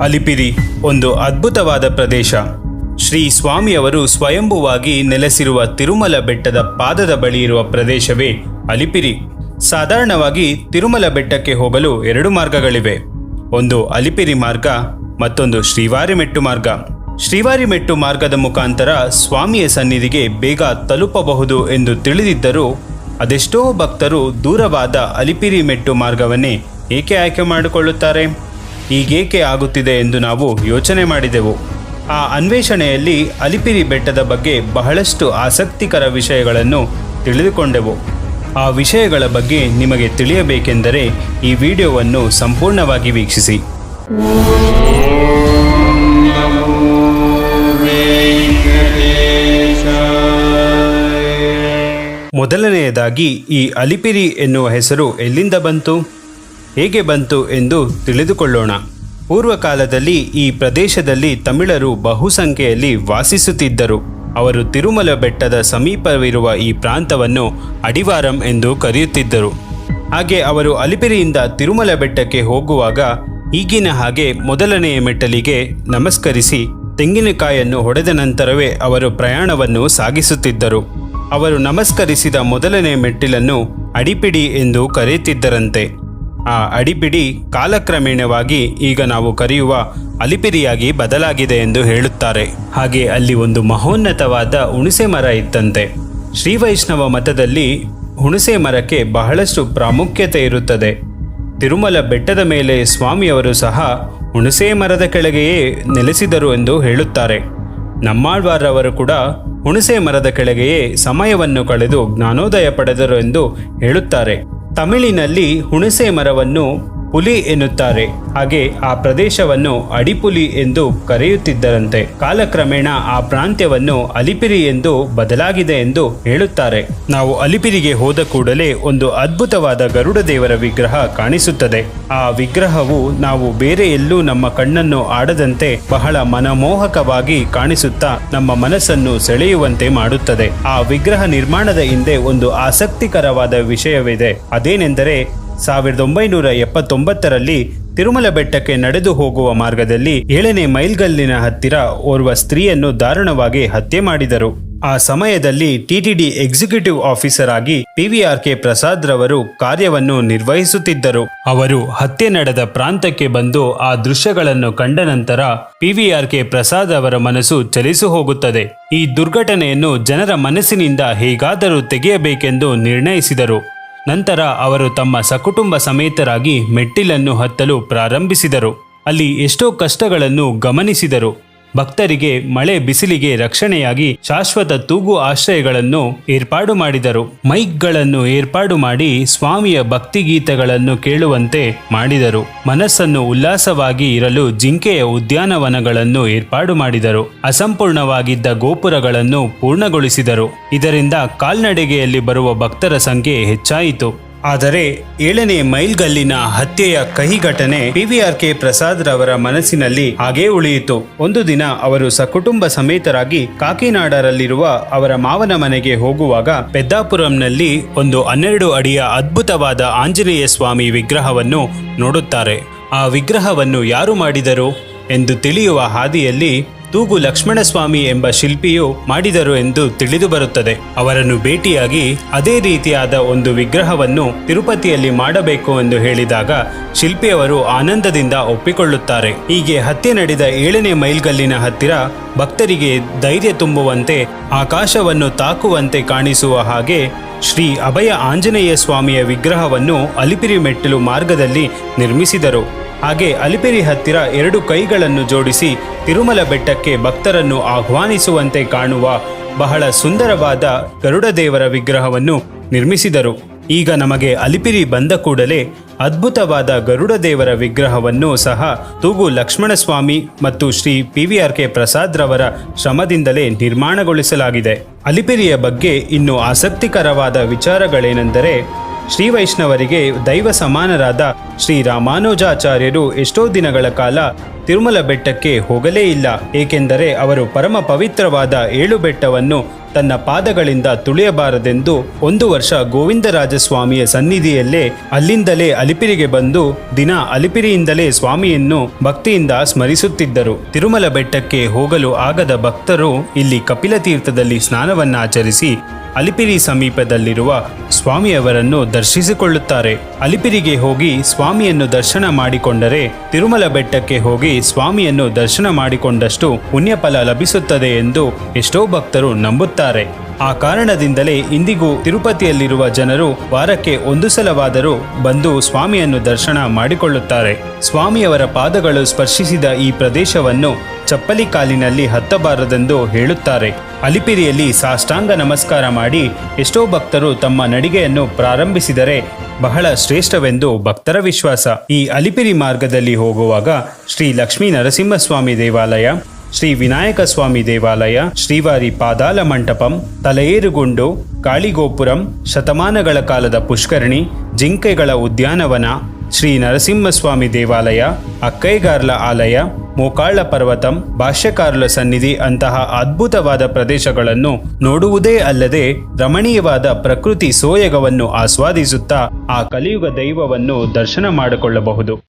ಅಲಿಪಿರಿ, ಒಂದು ಅದ್ಭುತವಾದ ಪ್ರದೇಶ. ಶ್ರೀ ಸ್ವಾಮಿಯವರು ಸ್ವಯಂಭುವಾಗಿ ನೆಲೆಸಿರುವ ತಿರುಮಲ ಬೆಟ್ಟದ ಪಾದದ ಬಳಿ ಇರುವ ಪ್ರದೇಶವೇ ಅಲಿಪಿರಿ. ಸಾಧಾರಣವಾಗಿ ತಿರುಮಲ ಬೆಟ್ಟಕ್ಕೆ ಹೋಗಲು ಎರಡು ಮಾರ್ಗಗಳಿವೆ. ಒಂದು ಅಲಿಪಿರಿ ಮಾರ್ಗ, ಮತ್ತೊಂದು ಶ್ರೀವಾರಿಮೆಟ್ಟು ಮಾರ್ಗ. ಶ್ರೀವಾರಿಮೆಟ್ಟು ಮಾರ್ಗದ ಮುಖಾಂತರ ಸ್ವಾಮಿಯ ಸನ್ನಿಧಿಗೆ ಬೇಗ ತಲುಪಬಹುದು ಎಂದು ತಿಳಿದಿದ್ದರೂ, ಅದೆಷ್ಟೋ ಭಕ್ತರು ದೂರವಾದ ಅಲಿಪಿರಿ ಮೆಟ್ಟು ಮಾರ್ಗವನ್ನೇ ಏಕೆ ಆಯ್ಕೆ ಮಾಡಿಕೊಳ್ಳುತ್ತಾರೆ? ಹೀಗೇಕೆ ಆಗುತ್ತಿದೆ ಎಂದು ನಾವು ಯೋಚನೆ ಮಾಡಿದೆವು. ಆ ಅನ್ವೇಷಣೆಯಲ್ಲಿ ಅಲಿಪಿರಿ ಬೆಟ್ಟದ ಬಗ್ಗೆ ಬಹಳಷ್ಟು ಆಸಕ್ತಿಕರ ವಿಷಯಗಳನ್ನು ತಿಳಿದುಕೊಂಡೆವು. ಆ ವಿಷಯಗಳ ಬಗ್ಗೆ ನಿಮಗೆ ತಿಳಿಯಬೇಕೆಂದರೆ ಈ ವಿಡಿಯೋವನ್ನು ಸಂಪೂರ್ಣವಾಗಿ ವೀಕ್ಷಿಸಿ. ಮೊದಲನೆಯದಾಗಿ ಈ ಅಲಿಪಿರಿ ಎನ್ನುವ ಹೆಸರು ಎಲ್ಲಿಂದ ಬಂತು? ಹೇಗೆ ಬಂತು ಎಂದು ತಿಳಿದುಕೊಳ್ಳೋಣ. ಪೂರ್ವಕಾಲದಲ್ಲಿ ಈ ಪ್ರದೇಶದಲ್ಲಿ ತಮಿಳರು ಬಹುಸಂಖ್ಯೆಯಲ್ಲಿ ವಾಸಿಸುತ್ತಿದ್ದರು. ಅವರು ತಿರುಮಲ ಬೆಟ್ಟದ ಸಮೀಪವಿರುವ ಈ ಪ್ರಾಂತವನ್ನು ಅಡಿವಾರಂ ಎಂದು ಕರೆಯುತ್ತಿದ್ದರು. ಹಾಗೆ ಅವರು ಅಲಿಪಿರಿಯಿಂದ ತಿರುಮಲ ಬೆಟ್ಟಕ್ಕೆ ಹೋಗುವಾಗ ಈಗಿನ ಹಾಗೆ ಮೊದಲನೆಯ ಮೆಟ್ಟಲಿಗೆ ನಮಸ್ಕರಿಸಿ ತೆಂಗಿನಕಾಯನ್ನು ಹೊಡೆದ ನಂತರವೇ ಅವರು ಪ್ರಯಾಣವನ್ನು ಸಾಗಿಸುತ್ತಿದ್ದರು. ಅವರು ನಮಸ್ಕರಿಸಿದ ಮೊದಲನೇ ಮೆಟ್ಟಿಲನ್ನು ಅಡಿಪಿಡಿ ಎಂದು ಕರೆಯುತ್ತಿದ್ದರಂತೆ. ಆ ಅಡಿಬಿಡಿ ಕಾಲಕ್ರಮೇಣವಾಗಿ ಈಗ ನಾವು ಕರೆಯುವ ಅಲಿಪಿರಿಯಾಗಿ ಬದಲಾಗಿದೆ ಎಂದು ಹೇಳುತ್ತಾರೆ. ಹಾಗೆ ಅಲ್ಲಿ ಒಂದು ಮಹೋನ್ನತವಾದ ಹುಣಸೆ ಮರ ಇತ್ತಂತೆ ಶ್ರೀ ವೈಷ್ಣವ ಮತದಲ್ಲಿ ಹುಣಸೆ ಮರಕ್ಕೆ ಬಹಳಷ್ಟು ಪ್ರಾಮುಖ್ಯತೆ ಇರುತ್ತದೆ. ತಿರುಮಲ ಬೆಟ್ಟದ ಮೇಲೆ ಸ್ವಾಮಿಯವರು ಸಹ ಹುಣಸೆ ಮರದ ಕೆಳಗೆಯೇ ನೆಲೆಸಿದರು ಎಂದು ಹೇಳುತ್ತಾರೆ. ನಮ್ಮಾಳ್ವಾರವರು ಕೂಡ ಹುಣಸೆ ಮರದ ಕೆಳಗೆಯೇ ಸಮಯವನ್ನು ಕಳೆದು ಜ್ಞಾನೋದಯ ಪಡೆದರು ಎಂದು ಹೇಳುತ್ತಾರೆ. ತಮಿಳಿನಲ್ಲಿ ಹುಣಸೆ ಮರವನ್ನು ಪುಲಿ ಎನ್ನುತ್ತಾರೆ. ಹಾಗೆ ಆ ಪ್ರದೇಶವನ್ನು ಅಡಿಪುಲಿ ಎಂದು ಕರೆಯುತ್ತಿದ್ದರಂತೆ. ಕಾಲಕ್ರಮೇಣ ಆ ಪ್ರಾಂತ್ಯವನ್ನು ಅಲಿಪಿರಿ ಎಂದು ಬದಲಾಗಿದೆ ಎಂದು ಹೇಳುತ್ತಾರೆ. ನಾವು ಅಲಿಪಿರಿಗೆ ಹೋದ ಕೂಡಲೇ ಒಂದು ಅದ್ಭುತವಾದ ಗರುಡ ದೇವರ ವಿಗ್ರಹ ಕಾಣಿಸುತ್ತದೆ. ಆ ವಿಗ್ರಹವು ನಾವು ಬೇರೆ ಎಲ್ಲೂ ನಮ್ಮ ಕಣ್ಣನ್ನು ಆಡದಂತೆ ಬಹಳ ಮನಮೋಹಕವಾಗಿ ಕಾಣಿಸುತ್ತಾ ನಮ್ಮ ಮನಸ್ಸನ್ನು ಸೆಳೆಯುವಂತೆ ಮಾಡುತ್ತದೆ. ಆ ವಿಗ್ರಹ ನಿರ್ಮಾಣದ ಹಿಂದೆ ಒಂದು ಆಸಕ್ತಿಕರವಾದ ವಿಷಯವಿದೆ. ಅದೇನೆಂದರೆ ಸಾವಿರದ ಒಂಬೈನೂರ ಎಪ್ಪತ್ತೊಂಬತ್ತರಲ್ಲಿ ತಿರುಮಲ ಬೆಟ್ಟಕ್ಕೆ ನಡೆದು ಹೋಗುವ ಮಾರ್ಗದಲ್ಲಿ ಏಳನೇ ಮೈಲ್ಗಲ್ಲಿನ ಹತ್ತಿರ ಓರ್ವ ಸ್ತ್ರೀಯನ್ನು ದಾರುಣವಾಗಿ ಹತ್ಯೆ ಮಾಡಿದರು. ಆ ಸಮಯದಲ್ಲಿ ಟಿಟಿಡಿ ಎಕ್ಸಿಕ್ಯೂಟಿವ್ ಆಫೀಸರ್ ಆಗಿ P V R K Prasad ರವರು ಕಾರ್ಯವನ್ನು ನಿರ್ವಹಿಸುತ್ತಿದ್ದರು. ಅವರು ಹತ್ಯೆ ನಡೆದ ಪ್ರಾಂತಕ್ಕೆ ಬಂದು ಆ ದೃಶ್ಯಗಳನ್ನು ಕಂಡ ನಂತರ ಪಿವಿಆರ್ ಕೆ ಪ್ರಸಾದ್ ಅವರ ಮನಸ್ಸು ಚಲಿಸು ಹೋಗುತ್ತದೆ. ಈ ದುರ್ಘಟನೆಯನ್ನು ಜನರ ಮನಸ್ಸಿನಿಂದ ಹೇಗಾದರೂ ತೆಗೆಯಬೇಕೆಂದು ನಿರ್ಣಯಿಸಿದರು. ನಂತರ ಅವರು ತಮ್ಮ ಸಕುಟುಂಬ ಸಮೇತರಾಗಿ ಮೆಟ್ಟಿಲನ್ನು ಹತ್ತಲು ಪ್ರಾರಂಭಿಸಿದರು. ಅಲ್ಲಿ ಎಷ್ಟೋ ಕಷ್ಟಗಳನ್ನು ಗಮನಿಸಿದರು. ಭಕ್ತರಿಗೆ ಮಳೆ ಬಿಸಿಲಿಗೆ ರಕ್ಷಣೆಯಾಗಿ ಶಾಶ್ವತ ತೂಗು ಆಶ್ರಯಗಳನ್ನು ಏರ್ಪಾಡು ಮಾಡಿದರು. ಮೈಕ್ಗಳನ್ನು ಏರ್ಪಾಡು ಮಾಡಿ ಸ್ವಾಮಿಯ ಭಕ್ತಿಗೀತೆಗಳನ್ನು ಕೇಳುವಂತೆ ಮಾಡಿದರು. ಮನಸ್ಸನ್ನು ಉಲ್ಲಾಸವಾಗಿ ಇರಲು ಜಿಂಕೆಯ ಉದ್ಯಾನವನಗಳನ್ನು ಏರ್ಪಾಡು ಮಾಡಿದರು. ಅಸಂಪೂರ್ಣವಾಗಿದ್ದ ಗೋಪುರಗಳನ್ನು ಪೂರ್ಣಗೊಳಿಸಿದರು. ಇದರಿಂದ ಕಾಲ್ನಡಿಗೆಯಲ್ಲಿ ಬರುವ ಭಕ್ತರ ಸಂಖ್ಯೆ ಹೆಚ್ಚಾಯಿತು. ಆದರೆ ಏಳನೇ ಮೈಲ್ಗಲ್ಲಿನ ಹತ್ಯೆಯ ಕಹಿ ಘಟನೆ ಪಿವಿಆರ್ ಕೆ ಪ್ರಸಾದ್ ರವರ ಮನಸ್ಸಿನಲ್ಲಿ ಹಾಗೇ ಉಳಿಯಿತು. ಒಂದು ದಿನ ಅವರು ಸಕುಟುಂಬ ಸಮೇತರಾಗಿ ಕಾಕಿನಾಡರಲ್ಲಿರುವ ಅವರ ಮಾವನ ಮನೆಗೆ ಹೋಗುವಾಗ ಪೆದ್ದಾಪುರಂನಲ್ಲಿ ಒಂದು ಹನ್ನೆರಡು ಅಡಿಯ ಅದ್ಭುತವಾದ ಆಂಜನೇಯ ಸ್ವಾಮಿ ವಿಗ್ರಹವನ್ನು ನೋಡುತ್ತಾರೆ. ಆ ವಿಗ್ರಹವನ್ನು ಯಾರು ಮಾಡಿದರು? ಎಂದು ತಿಳಿಯುವ ಹಾದಿಯಲ್ಲಿ ತೂಗು ಲಕ್ಷ್ಮಣಸ್ವಾಮಿ ಎಂಬ ಶಿಲ್ಪಿಯು ಮಾಡಿದರು ಎಂದು ತಿಳಿದು ಬರುತ್ತದೆ. ಅವರನ್ನು ಭೇಟಿಯಾಗಿ ಅದೇ ರೀತಿಯಾದ ಒಂದು ವಿಗ್ರಹವನ್ನು ತಿರುಪತಿಯಲ್ಲಿ ಮಾಡಬೇಕು ಎಂದು ಹೇಳಿದಾಗ ಶಿಲ್ಪಿಯವರು ಆನಂದದಿಂದ ಒಪ್ಪಿಕೊಳ್ಳುತ್ತಾರೆ. ಹೀಗೆ ಹತ್ಯೆ ನಡೆದ ಏಳನೇ ಮೈಲ್ಗಲ್ಲಿನ ಹತ್ತಿರ ಭಕ್ತರಿಗೆ ಧೈರ್ಯ ತುಂಬುವಂತೆ, ಆಕಾಶವನ್ನು ತಾಕುವಂತೆ ಕಾಣಿಸುವ ಹಾಗೆ ಶ್ರೀ ಅಭಯ ಆಂಜನೇಯ ಸ್ವಾಮಿಯ ವಿಗ್ರಹವನ್ನು ಅಲಿಪಿರಿ ಮೆಟ್ಟಿಲು ಮಾರ್ಗದಲ್ಲಿ ನಿರ್ಮಿಸಿದರು. ಹಾಗೆ ಅಲಿಪಿರಿ ಹತ್ತಿರ ಎರಡು ಕೈಗಳನ್ನು ಜೋಡಿಸಿ ತಿರುಮಲ ಬೆಟ್ಟಕ್ಕೆ ಭಕ್ತರನ್ನು ಆಹ್ವಾನಿಸುವಂತೆ ಕಾಣುವ ಬಹಳ ಸುಂದರವಾದ ಗರುಡ ದೇವರ ವಿಗ್ರಹವನ್ನು ನಿರ್ಮಿಸಿದರು. ಈಗ ನಮಗೆ ಅಲಿಪಿರಿ ಬಂದ ಕೂಡಲೇ ಅದ್ಭುತವಾದ ಗರುಡ ದೇವರ ವಿಗ್ರಹವನ್ನು ಸಹ ತೂಗು ಲಕ್ಷ್ಮಣಸ್ವಾಮಿ ಮತ್ತು Shri P V R K Prasad ರವರ ಶ್ರಮದಿಂದಲೇ ನಿರ್ಮಾಣಗೊಳಿಸಲಾಗಿದೆ. ಅಲಿಪಿರಿಯ ಬಗ್ಗೆ ಇನ್ನು ಆಸಕ್ತಿಕರವಾದ ವಿಚಾರಗಳೇನೆಂದರೆ ಶ್ರೀ ವೈಷ್ಣವರಿಗೆ ದೈವ ಸಮಾನರಾದ ಶ್ರೀ ರಾಮಾನುಜಾಚಾರ್ಯರು ಎಷ್ಟೋ ದಿನಗಳ ಕಾಲ ತಿರುಮಲ ಬೆಟ್ಟಕ್ಕೆ ಹೋಗಲೇ ಇಲ್ಲ. ಏಕೆಂದರೆ ಅವರು ಪರಮ ಪವಿತ್ರವಾದ ಏಳು ಬೆಟ್ಟವನ್ನು ತನ್ನ ಪಾದಗಳಿಂದ ತುಳಿಯಬಾರದೆಂದು ಒಂದು ವರ್ಷ ಗೋವಿಂದರಾಜಸ್ವಾಮಿಯ ಸನ್ನಿಧಿಯಲ್ಲೇ ಅಲ್ಲಿಂದಲೇ ಅಲಿಪಿರಿಗೆ ಬಂದು ದಿನ ಅಲಿಪಿರಿಯಿಂದಲೇ ಸ್ವಾಮಿಯನ್ನು ಭಕ್ತಿಯಿಂದ ಸ್ಮರಿಸುತ್ತಿದ್ದರು. ತಿರುಮಲ ಬೆಟ್ಟಕ್ಕೆ ಹೋಗಲು ಆಗದ ಭಕ್ತರು ಇಲ್ಲಿ ಕಪಿಲ ತೀರ್ಥದಲ್ಲಿ ಸ್ನಾನವನ್ನಾಚರಿಸಿ ಅಲಿಪಿರಿ ಸಮೀಪದಲ್ಲಿರುವ ಸ್ವಾಮಿಯವರನ್ನು ದರ್ಶಿಸಿಕೊಳ್ಳುತ್ತಾರೆ. ಅಲಿಪಿರಿಗೆ ಹೋಗಿ ಸ್ವಾಮಿಯನ್ನು ದರ್ಶನ ಮಾಡಿಕೊಂಡರೆ ತಿರುಮಲ ಬೆಟ್ಟಕ್ಕೆ ಹೋಗಿ ಸ್ವಾಮಿಯನ್ನು ದರ್ಶನ ಮಾಡಿಕೊಂಡಷ್ಟು ಪುಣ್ಯಫಲ ಲಭಿಸುತ್ತದೆ ಎಂದು ಎಷ್ಟೋ ಭಕ್ತರು ನಂಬುತ್ತಾರೆ. ಆ ಕಾರಣದಿಂದಲೇ ಇಂದಿಗೂ ತಿರುಪತಿಯಲ್ಲಿರುವ ಜನರು ವಾರಕ್ಕೆ ಒಂದು ಸಲವಾದರೂ ಬಂದು ಸ್ವಾಮಿಯನ್ನು ದರ್ಶನ ಮಾಡಿಕೊಳ್ಳುತ್ತಾರೆ. ಸ್ವಾಮಿಯವರ ಪಾದಗಳು ಸ್ಪರ್ಶಿಸಿದ ಈ ಪ್ರದೇಶವನ್ನು ಚಪ್ಪಲಿ ಕಾಲಿನಲ್ಲಿ ಹತ್ತಬಾರದೆಂದು ಹೇಳುತ್ತಾರೆ. ಅಲಿಪಿರಿಯಲ್ಲಿ ಸಾಷ್ಟಾಂಗ ನಮಸ್ಕಾರ ಮಾಡಿ ಎಷ್ಟೋ ಭಕ್ತರು ತಮ್ಮ ನಡಿಗೆಯನ್ನು ಪ್ರಾರಂಭಿಸಿದರೆ ಬಹಳ ಶ್ರೇಷ್ಠವೆಂದು ಭಕ್ತರ ವಿಶ್ವಾಸ. ಈ ಅಲಿಪಿರಿ ಮಾರ್ಗದಲ್ಲಿ ಹೋಗುವಾಗ ಶ್ರೀ ಲಕ್ಷ್ಮೀ ನರಸಿಂಹಸ್ವಾಮಿ ದೇವಾಲಯ ಶ್ರೀ ವಿನಾಯಕ ಸ್ವಾಮಿ ದೇವಾಲಯ, ಶ್ರೀವಾರಿ ಪಾದಾಲ ಮಂಟಪಂ, ತಲೆಯೇರುಗುಂಡು, ಕಾಳಿಗೋಪುರಂ, ಶತಮಾನಗಳ ಕಾಲದ ಪುಷ್ಕರಣಿ, ಜಿಂಕೆಗಳ ಉದ್ಯಾನವನ, ಶ್ರೀ ನರಸಿಂಹಸ್ವಾಮಿ ದೇವಾಲಯ, ಅಕ್ಕೈಗಾರ್ಲ ಆಲಯ ಮೋಕಾಳ ಪರ್ವತಂ, ಭಾಷ್ಯಕಾರುಲ ಸನ್ನಿಧಿ ಅಂತಹ ಅದ್ಭುತವಾದ ಪ್ರದೇಶಗಳನ್ನು ನೋಡುವುದೇ ಅಲ್ಲದೆ ರಮಣೀಯವಾದ ಪ್ರಕೃತಿ ಸೋಯಗವನ್ನು ಆಸ್ವಾದಿಸುತ್ತಾ ಆ ಕಲಿಯುಗ ದೈವವನ್ನು ದರ್ಶನ ಮಾಡಿಕೊಳ್ಳಬಹುದು.